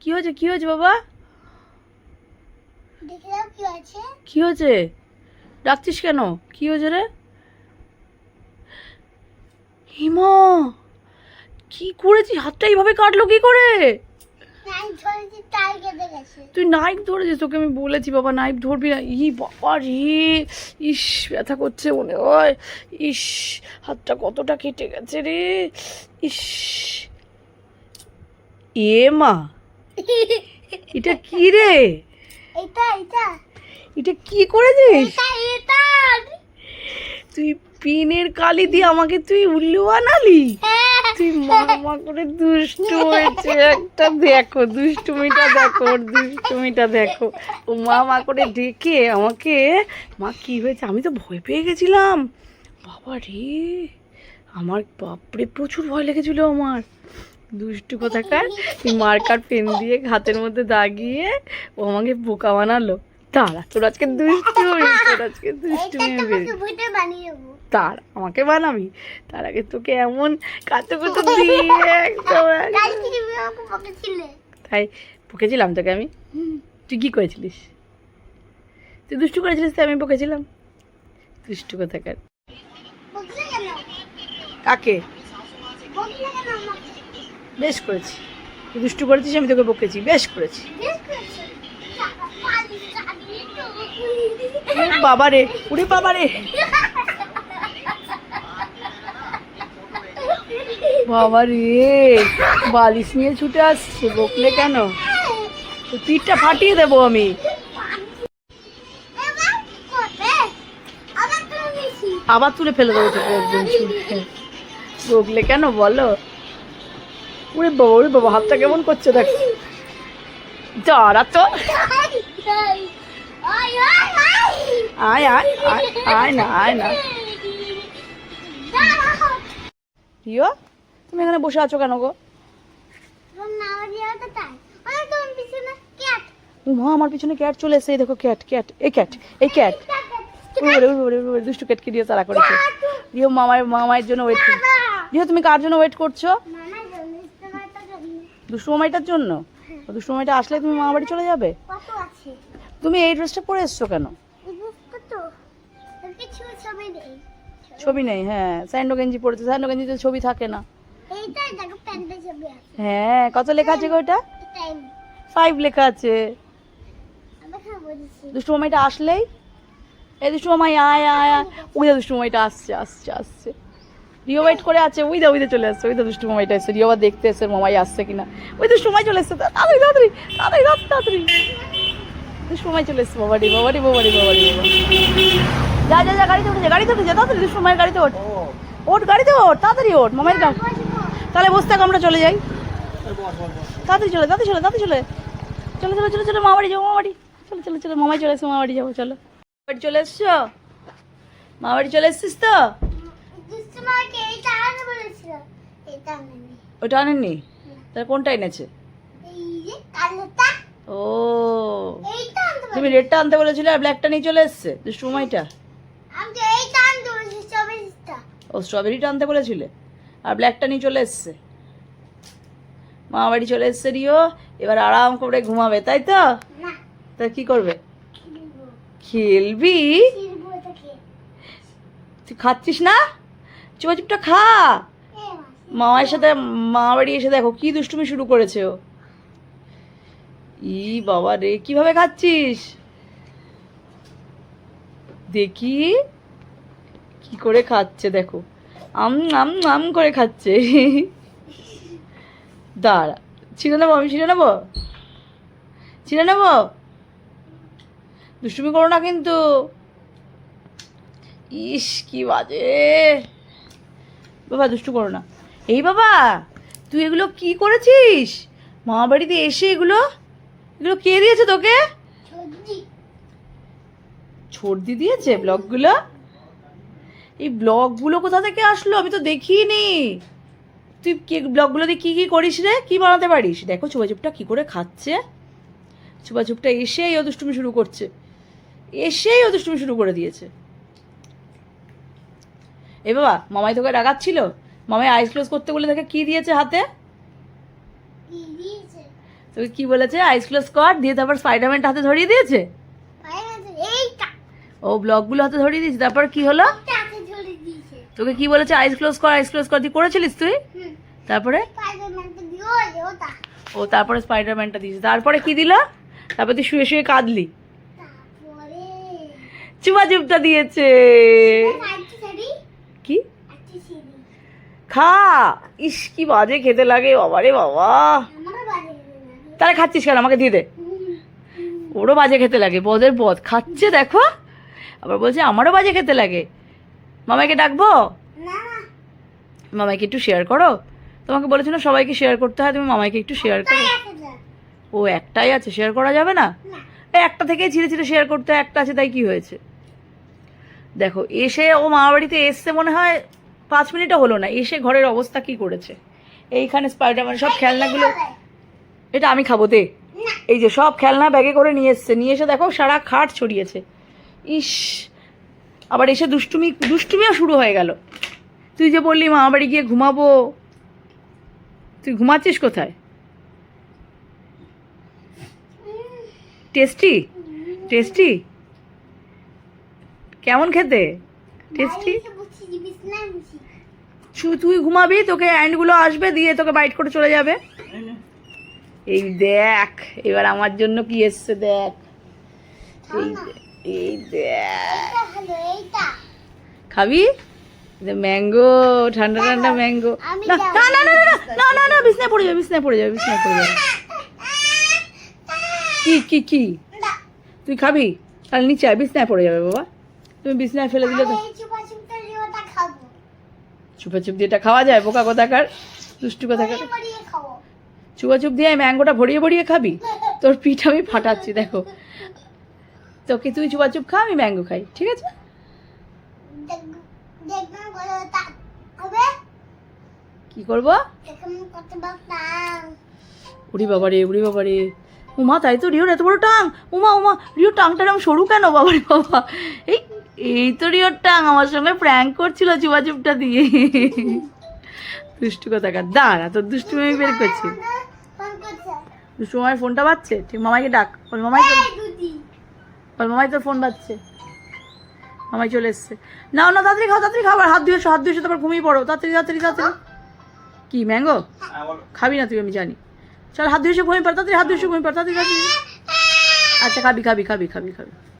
কি হয়েছে? কি হয়েছে বাবা? কি হয়েছে? ডাকছিস কেন? কি হয়েছে রে? হিমা কি করেছিস? হাতটা এইভাবে কাটলো কি করে? তুই নাইফ ধরেছিস? তোকে আমি বলেছি বাবা নাইফ ধরবি না। ই বাবা রে ইস ব্যথা করছে মনে হয়। ইস হাতটা কতটা কেটে গেছে রে। ইস। এ মা এটা কি রে? এটা এটা। এটা কি করেছিস? এটা তুই পিনের কালি দিয়ে আমাকে তুই উল্লু বানালি? হ্যাঁ। তুই মামা করে দুষ্টু হয়েছে। একটা দেখো দুষ্টুমিটা দেখো ওর দুষ্টুমিটা দেখো। ও মা মা করে ডেকে আমাকে মা কি হয়েছে? আমি তো ভয় পেয়ে গেছিলাম। বাবা রে আমার বাপরে প্রচুর ভয় লেগেছিল আমার। দুষ্টু কোথাকার? তুই মার্কার পেন দিয়ে হাতের মধ্যে দাগিয়ে ও আমাকে বোকা বানালো। তারা তোর আজকে দুষ্টু তোর আজকে দুষ্টু তার আমাকে বানাবি? তার আগে তোকে এমন কাঁচো কুচো দিয়ে তাই বকেছিলাম তোকে আমি? তুই কি করেছিলিস? তুই দুষ্টু করেছিলিস তাই আমি বকেছিলাম? দুষ্টু কোথাকার? কাকে? বেশ করেছি। দুষ্টু করেছিস, আমি তোকে বকেছি। বেশ করেছি। চাবি তো উরে বাবা রে। বালিশ নিয়ে ছুটে আসছে, বকলে কেন? তীরটা ফাটিয়ে দেবো আমি। আবার তুলে ফেলে দেবো তোকে একদম বকলে কেন বলো? উরে বাবা বাবা, হাতটা কেমন করছে দেখ। দাঁড়া তো। আয় আয় আয় আয় না আয় না। দাঁড়াও তুমি এখানে বসে আছো কেন গো? উমা আমার পিছনে ক্যাট চলে এসে দেখো ক্যাট ক্যাট, এই ক্যাট এই ক্যাট। দুষ্টু ক্যাটকে দিয়ে তারা করেছে। রিও মামার মামায়ের জন্য ওয়েট করছ রিও তুমি কার জন্য ওয়েট করছ? জন্য দুষ্টু জন্য? ও দুষ্টু মামাইটা আসলে তুমি মামা বাড়ি চলে যাবে? তুমি এই ড্রেসটা পরে এসছো কেন? ছবি নেই। হ্যাঁ। স্যান্ডো গেঞ্জি পরেছে। স্যান্ডো গেঞ্জিতে ছবি থাকে না। হ্যাঁ কত লেখা আছে ওটা ফাইভ লেখা আছে। দুষ্টু মামাইটা আসলেই? এই দুষ্টু মামাই আয় আয় আয়। ওই দুষ্টু মামাইটা আসছে আসছে আসছে। রিও ওয়েট করে আছে ওই দা ওই দা চলে আসছে ওই দা দুষ্টু মামাইটা এসছে রিও আবার দেখতে এসছে মামাই আসছে কিনা। ওই দুষ্টু মামাই চলে এসছে তাড়াতাড়ি তাড়াতাড়ি তাড়াতাড়ি তাড়াতাড়ি দুষ্টু মামাই চলে এসছে বাবারি বাবারি বাবারি বাবারি বাবা যা যা যা, গাড়িতে উঠে গাড়িতে উঠে যা, তাড়াতাড়ি, দুষ্টু মামাইয়ের গাড়িতে ওঠ। ওঠ, গাড়িতে ওঠ, তাড়াতাড়ি ওঠ, মামাইয়ের গাড়ি। তাহলে বসে থাক, আমরা চলে যাই। তাড়াতাড়ি চলে তাড়াতাড়ি চলে তাড়াতাড়ি চলে। চলো চলো চলো চলো মামারি যাব মামারি চলো চলো চলো, মামাই চলে এসো মামারি যাব, চলো। বাড়ি চলে এসছো? মামারি চলে এসছিস তো? দুষ্টু মাকে এইটা আনতে বলেছিল। এটা আনেনি। ওটা আনেননি? তাহলে কোনটা এনেছে? এই যে কালোটা। ও। এইটা আনতে তুমি রেডটা আনতে বলেছিলে আর ব্ল্যাকটা নিয়ে চলে এসছে? মামাইটা আমি তো এইটা আনতে বলেছি চব্বিশটা ও স্ট্রবেরিটা আনতে বলেছিলে? আর ব্ল্যাকটা নিয়ে চলে এসছে? মামা বাড়ি চলে এসছে রিও। এবার আরাম করে ঘুমাবে তাই তো? তা কি করবে? খেলবি। তুই খাচ্ছিস না? চুপা চুপটা খা। মামার সাথে মামা বাড়ি এসে দেখো কি দুষ্টুমি শুরু করেছে ও। ই বাবা রে, কীভাবে খাচ্ছিস? দেখি কি করে খাচ্ছে, দেখো। আম আম আম করে খাচ্ছে। দাঁড়া, ছিঁড়ে নেব আমি, ছিঁড়ে নেব? ছিঁড়ে নেব? দুষ্টুমি করো না কিন্তু। ইস, কি বাজে। বাবা দুষ্টু করো না। এই বাবা তুই এগুলো কি করেছিস? মামা বাড়িতে এসে এগুলো এগুলো কে দিয়েছে তোকে? ছর্দি দিয়েছে ব্লগগুলো? এই ব্লগগুলো কোথা থেকে আসলো? আমি তো দেখিনি। তুই কি ব্লগগুলো দিয়ে কী কী করিস রে? কী বানাতে পারিস? দেখো চুপাচুপটা কী করে খাচ্ছে। চুপাচুপটা এসেই ও দুষ্টুমি শুরু করছে। এসেই ও দুষ্টুমি শুরু করে দিয়েছে। এ বাবা মামাই তোকে রাগাচ্ছিল মামাই আইস ক্লোজ করতে বলে তোকে কী দিয়েছে হাতে? তোকে কি বলেছে? আইস ক্লোজ কর দিয়ে তারপর স্পাইডারম্যানটা হাতে ধরিয়ে দিয়েছে? ও ব্লকগুলো হাতে ধরিয়ে দিয়েছে তারপর কি হলো? তোকে কি বলেছে? আইস ক্লোজ কর আইস ক্লোজ কর তুই করেছিলিস তুই? তারপরে? ও তারপরে স্পাইডারম্যানটা দিয়েছে। তারপরে কি দিল? তারপর তুই শুয়ে শুয়ে কাঁদলি। চুপা চুপটা দিয়েছে। খা। ইস কি বাজে খেতে লাগে বাবারে বাবা। তাহলে খাচ্ছিস কেন? আমাকে দিয়ে দে। ওরও বাজে খেতে লাগে বদের বদ। খাচ্ছে দেখো। আবার বলছে আমারও বাজে খেতে লাগে। মামাইকে ডাকবো? না। একটু শেয়ার করো। তোমাকে বলেছিল সবাইকে শেয়ার করতে হয় তুমি মামাইকে একটু শেয়ার করো। ও একটাই আছে শেয়ার করা যাবে না? একটা থেকেই ছিঁড়ে ছিঁড়ে শেয়ার করতে হয়, একটা আছে তাই কি হয়েছে? দেখো এসে ও মামা বাড়িতে এসছে মনে হয় পাঁচ মিনিটও হলো না এসে ঘরের অবস্থা কি করেছে? এইখানে স্পাইডারম্যান সব খেলনাগুলো এটা আমি খাব দে। এই যে সব খেলনা ব্যাগে করে নিয়ে এসছে নিয়ে এসে দেখো সারা খাট ছড়িয়েছে। ইস আবার এসে দুষ্টুমি দুষ্টুমিও শুরু হয়ে গেল। তুই যে বললি মামা বাড়ি গিয়ে ঘুমাবো তুই ঘুমাচ্ছিস কোথায়? টেস্টি? টেস্টি? কেমন খেতে? টেস্টি? তুই ঘুমাবি? তোকে অ্যান্ডগুলো আসবে দিয়ে তোকে বাইট করে চলে যাবে। এই দেখ এবার আমার জন্য কি এসছে দেখ। এই দেখ। খাবি? ম্যাঙ্গো ঠান্ডা ঠান্ডা ম্যাঙ্গো না না না না না না না বিছনায় পড়ে যাবে বিছনায় পড়ে যাবে বিছনায় পড়ে যাবে কি কি কি? তুই খাবি? তাহলে নিচে আয় বিছনায় পড়ে যাবে বাবা। তুমি বিছনায় ফেলে দিলে তো আমি এই চুপা চুপটা লিওটা খাব চুপে চুপ দিয়ে এটা খাওয়া যায়? বোকা কোথাকার? দুষ্টু কোথাকার? চুপা চুপ দিয়ে ম্যাঙ্গোটা ভরিয়ে ভরিয়ে খাবি? তোর পিঠ আমি ফাটাচ্ছি দেখো। তোকে তুই চুপা চুপ খা আমি ম্যাঙ্গো খাই ঠিক আছে? কি করব? উড়ি বাবা রে উড়ি বাবা রে উমা তাই তো রিওর এত বড় টাং। উমা উমা রিও টাংটা এরকম সরু কেন? বাবা রে বাবা। এই এই তো রিওর টাং আমার সঙ্গে প্র্যাঙ্ক করছিল চুপা চুপটা দিয়ে। দুষ্টু কোথাকার দাঁড়া তোর দুষ্টু আমি বের করছি। দুষ্টু মামার ফোনটা বাজছে? ঠিক মামাইকে ডাক বল মামাই বল মামাই তোর ফোন বাজছে। মামাই চলে এসছে। নাও না তাড়াতাড়ি খাও তাড়াতাড়ি খাবার হাত ধুয়েছো হাত ধুয়েছো তারপর ঘুমিয়ে পড়ো। তাড়াতাড়ি তাড়াতাড়ি তাড়াতাড়ি। কি ম্যাঙ্গো? খাবি না তুই আমি জানি। চল হাত ধুয়েছো ঘুমিয়ে পড় তাড়াতাড়ি হাত ধুয়েছো ঘুমিয়ে পড় তাড়াতাড়ি তাড়াতাড়ি। আচ্ছা খাবি খাবি খাবি খাবি খাবি।